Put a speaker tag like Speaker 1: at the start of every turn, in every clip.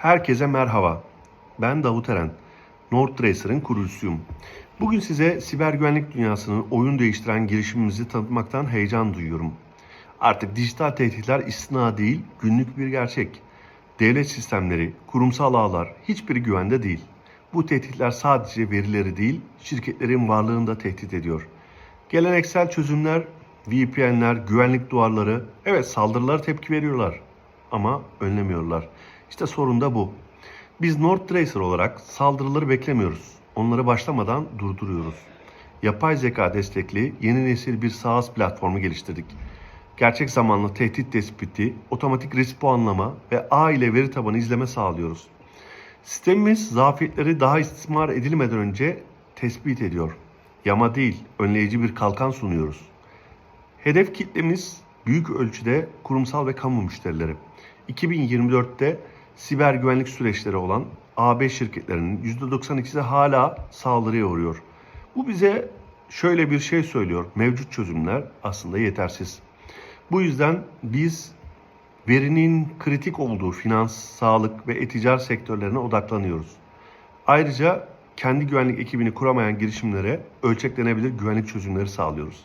Speaker 1: Herkese merhaba. Ben Davut Eren. NordTracer'ın kurucusuyum. Bugün size siber güvenlik dünyasının oyun değiştiren girişimimizi tanıtmaktan heyecan duyuyorum. Artık dijital tehditler istina değil, günlük bir gerçek. Devlet sistemleri, kurumsal ağlar hiçbiri güvende değil. Bu tehditler sadece verileri değil, şirketlerin varlığını da tehdit ediyor. Geleneksel çözümler, VPN'ler, güvenlik duvarları, evet saldırılara tepki veriyorlar ama önlemiyorlar. İşte sorun da bu. Biz NordTracer olarak saldırıları beklemiyoruz. Onları başlamadan durduruyoruz. Yapay zeka destekli yeni nesil bir SaaS platformu geliştirdik. Gerçek zamanlı tehdit tespiti, otomatik risk puanlama ve ağ ile veri tabanı izleme sağlıyoruz. Sistemimiz zafiyetleri daha istismar edilmeden önce tespit ediyor. Yama değil, önleyici bir kalkan sunuyoruz. Hedef kitlemiz büyük ölçüde kurumsal ve kamu müşterileri. 2024'te siber güvenlik süreçleri olan AB şirketlerinin %92'si hala saldırıya uğruyor. Bu bize şöyle bir şey söylüyor. Mevcut çözümler aslında yetersiz. Bu yüzden biz verinin kritik olduğu finans, sağlık ve e-ticaret sektörlerine odaklanıyoruz. Ayrıca kendi güvenlik ekibini kuramayan girişimlere ölçeklenebilir güvenlik çözümleri sağlıyoruz.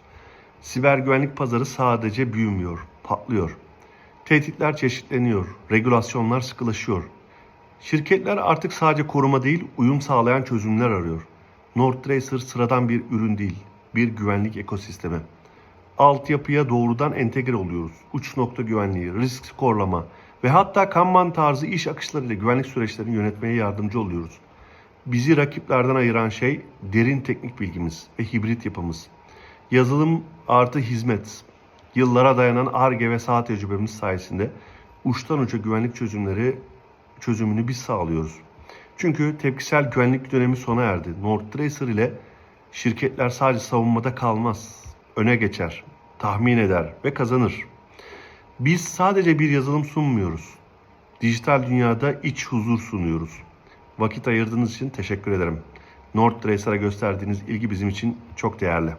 Speaker 1: Siber güvenlik pazarı sadece büyümüyor, patlıyor. Tehditler çeşitleniyor, regülasyonlar sıkılaşıyor. Şirketler artık sadece koruma değil, uyum sağlayan çözümler arıyor. NordTracer sıradan bir ürün değil, bir güvenlik ekosistemi. Altyapıya doğrudan entegre oluyoruz. Uç nokta güvenliği, risk skorlama ve hatta Kanban tarzı iş akışlarıyla güvenlik süreçlerini yönetmeye yardımcı oluyoruz. Bizi rakiplerden ayıran şey derin teknik bilgimiz ve hibrit yapımız. Yazılım artı hizmet. Yıllara dayanan ARGE ve saha tecrübemiz sayesinde uçtan uca güvenlik çözümleri çözümünü biz sağlıyoruz. Çünkü tepkisel güvenlik dönemi sona erdi. NordTracer ile şirketler sadece savunmada kalmaz. Öne geçer, tahmin eder ve kazanır. Biz sadece bir yazılım sunmuyoruz. Dijital dünyada iç huzur sunuyoruz. Vakit ayırdığınız için teşekkür ederim. NordTracer'a gösterdiğiniz ilgi bizim için çok değerli.